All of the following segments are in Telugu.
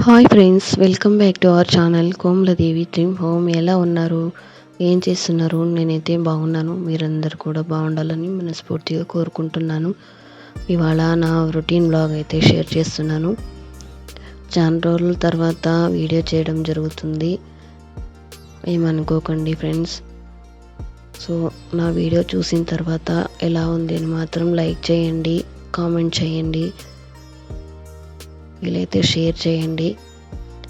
Hi friends welcome back to our channel Komaladevi dream home. ఎలా ఉన్నారు? ఏం చేస్తున్నారు? నేనైతే బాగున్నాను. మీరందరూ కూడా బాగుండాలని మనస్ఫూర్తిగా కోరుకుంటున్నాను. ఇవాళ నా రొటీన్ బ్లాగ్ అయితే షేర్ చేస్తున్నాను. చాలా రోజుల తర్వాత వీడియో చేయడం జరుగుతుంది. ఏమనుకోకండి ఫ్రెండ్స్. సో నా వీడియో చూసిన తర్వాత ఎలా ఉంది అని మాత్రం లైక్ చేయండి కామెంట్ చేయండి. వీలైతే షేర్ చేయండి.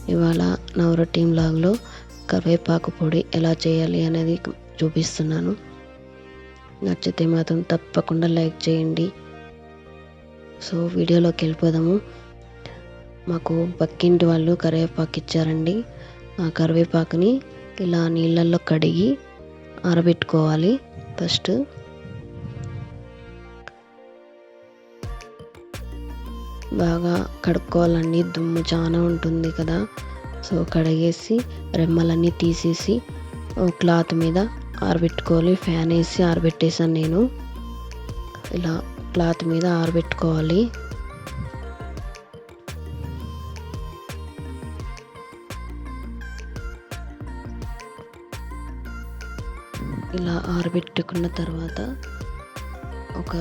ఇవాళ నా టీమ్ లాగ్లో కరివేపాకు పొడి ఎలా చేయాలి అనేది చూపిస్తున్నాను. నచ్చితే మాత్రం తప్పకుండా లైక్ చేయండి. సో వీడియోలోకి వెళ్ళిపోదాము. మాకు పక్కింటి వాళ్ళు కరివేపాకు ఇచ్చారండి. ఆ కరివేపాకుని ఇలా నీళ్ళల్లో కడిగి ఆరబెట్టుకోవాలి. ఫస్ట్ బాగా కడుక్కోవాలండి. దుమ్ము చాలా ఉంటుంది కదా. సో కడిగేసి రెమ్మలన్నీ తీసేసి క్లాత్ మీద ఆరబెట్టుకోవాలి. ఫ్యాన్ వేసి ఆరబెట్టేసాను నేను. ఇలా క్లాత్ మీద ఆరబెట్టుకోవాలి. ఇలా ఆరబెట్టుకున్న తర్వాత ఒక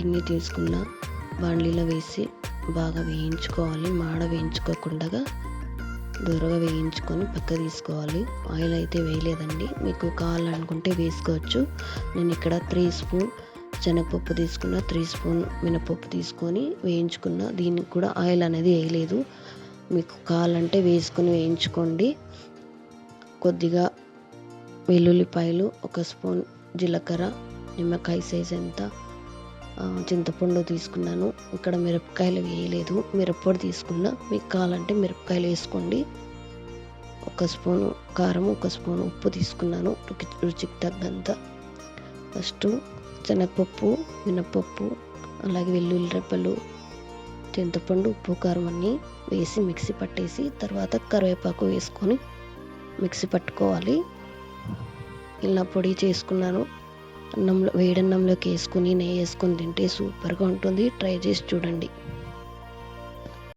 గిన్నె తీసుకున్న. బాండ్లీలో వేసి బాగా వేయించుకోవాలి. మాడ వేయించుకోకుండా దూరగా వేయించుకొని పక్క తీసుకోవాలి. ఆయిల్ అయితే వేయలేదండి. మీకు కావాలనుకుంటే వేసుకోవచ్చు. నేను ఇక్కడ త్రీ స్పూన్ శనగపప్పు తీసుకున్న త్రీ స్పూన్ మినపప్పు తీసుకొని వేయించుకున్న. దీనికి కూడా ఆయిల్ అనేది వేయలేదు. మీకు కావాలంటే వేసుకొని వేయించుకోండి. కొద్దిగా వెల్లుల్లిపాయలు ఒక స్పూన్ జీలకర్ర నిమ్మకాయ సైజ్ ఎంత చింతపండు తీసుకున్నాను. ఇక్కడ మిరపకాయలు వేయలేదు. మిరప్పొడి తీసుకున్నా. మీకు కావాలంటే మిరపకాయలు వేసుకోండి. ఒక స్పూను కారం ఒక స్పూన్ ఉప్పు తీసుకున్నాను. రుచికి తగ్గంత. ఫస్ట్ శనగపప్పు మినప్పప్పు అలాగే వెల్లుల్లి రెప్పలు చింతపండు ఉప్పు కారం అన్నీ వేసి మిక్సీ పట్టేసి తర్వాత కరివేపాకు వేసుకొని మిక్సీ పట్టుకోవాలి. ఇలా పొడి చేసుకున్నాను. అన్నంలో వేడన్నంలోకి వేసుకుని నెయ్యి వేసుకొని తింటే సూపర్గా ఉంటుంది. ట్రై చేసి చూడండి.